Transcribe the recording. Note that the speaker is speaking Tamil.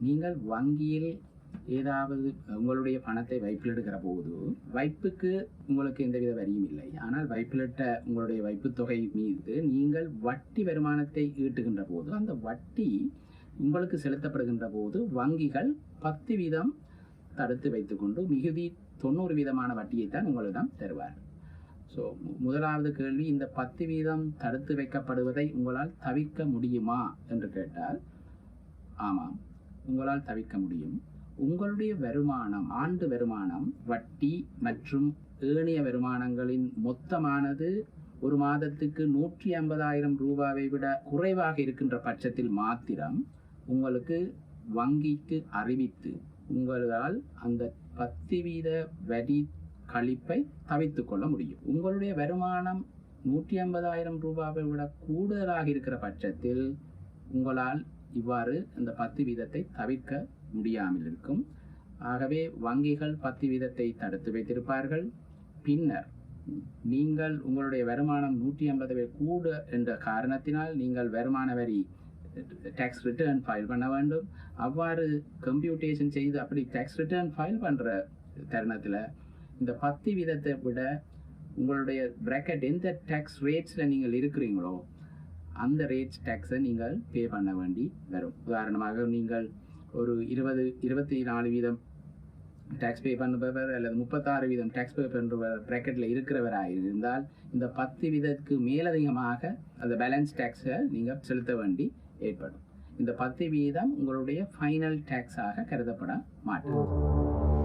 நீங்கள் வங்கியில் ஏதாவது உங்களுடைய பணத்தை வைப்பில் எடுக்கிற போது வைப்புக்கு உங்களுக்கு எந்தவித வரியும் இல்லை. ஆனால் வைப்பிலிட்ட உங்களுடைய வைப்புத் தொகை மீது நீங்கள் வட்டி வருமானத்தை ஈட்டுகின்ற போது அந்த வட்டி உங்களுக்கு செலுத்தப்படுகின்ற போது வங்கிகள் பத்து வீதம் தடுத்து வைத்துக்கொண்டு மிகுதி தொண்ணூறு வீதமான வட்டியை தான் உங்களிடம் தருவார். ஸோ முதலாவது கேள்வி இந்த பத்து வீதம் தடுத்து வைக்கப்படுவதை உங்களால் தவிர்க்க முடியுமா? என்று கேட்டால் ஆமாம். உங்களால் தவிர்க்க முடியும். உங்களுடைய வருமானம் ஆண்டு வருமானம் வட்டி மற்றும் ஏனைய வருமானங்களின் மொத்தமானது ஒரு மாதத்துக்கு நூற்றி ஐம்பதாயிரம் ரூபாவை விட குறைவாக இருக்கின்ற பட்சத்தில் மாத்திரம் உங்களுக்கு வங்கிக்கு அறிவித்து உங்களால் அந்த பத்து வீத வரி கழிப்பை தவிர்த்துக் கொள்ள முடியும். உங்களுடைய வருமானம் நூற்றி ஐம்பதாயிரம் ரூபாவை விட கூடுதலாக இருக்கிற பட்சத்தில் உங்களால் இவ்வாறு இந்த பத்து வீதத்தை தவிர்க்க முடியாமல் இருக்கும். ஆகவே வங்கிகள் பத்து வீதத்தை தடுத்து வைத்திருப்பார்கள். பின்னர் நீங்கள் உங்களுடைய வருமானம் நூற்றி ஐம்பது கூட என்ற காரணத்தினால் நீங்கள் வருமான வரி டேக்ஸ் ரிட்டர்ன் ஃபைல் பண்ண வேண்டும். அவ்வாறு கம்ப்யூட்டேஷன் செய்து அப்படி டேக்ஸ் ரிட்டர்ன் ஃபைல் பண்ணுற தருணத்தில் இந்த பத்து வீதத்தை விட உங்களுடைய பிராக்கெட் எந்த டேக்ஸ் ரேட்ஸில் நீங்கள் இருக்கிறீங்களோ அந்த ரேட் டேக்ஸை நீங்கள் பே பண்ண வேண்டி வரும். உதாரணமாக நீங்கள் ஒரு இருபது இருபத்தி நாலு வீதம் டேக்ஸ் பே பண்ணுபவர் அல்லது முப்பத்தாறு வீதம் டேக்ஸ் பே பண்ணுறவர் ப்ராக்கெட்டில் இருக்கிறவராக இருந்தால் இந்த பத்து வீதத்துக்கு மேலதிகமாக அந்த பேலன்ஸ் டேக்ஸை நீங்கள் செலுத்த வேண்டி ஏற்படும். இந்த பத்து வீதம் உங்களுடைய ஃபைனல் டேக்ஸாக கருதப்பட மாட்டோம்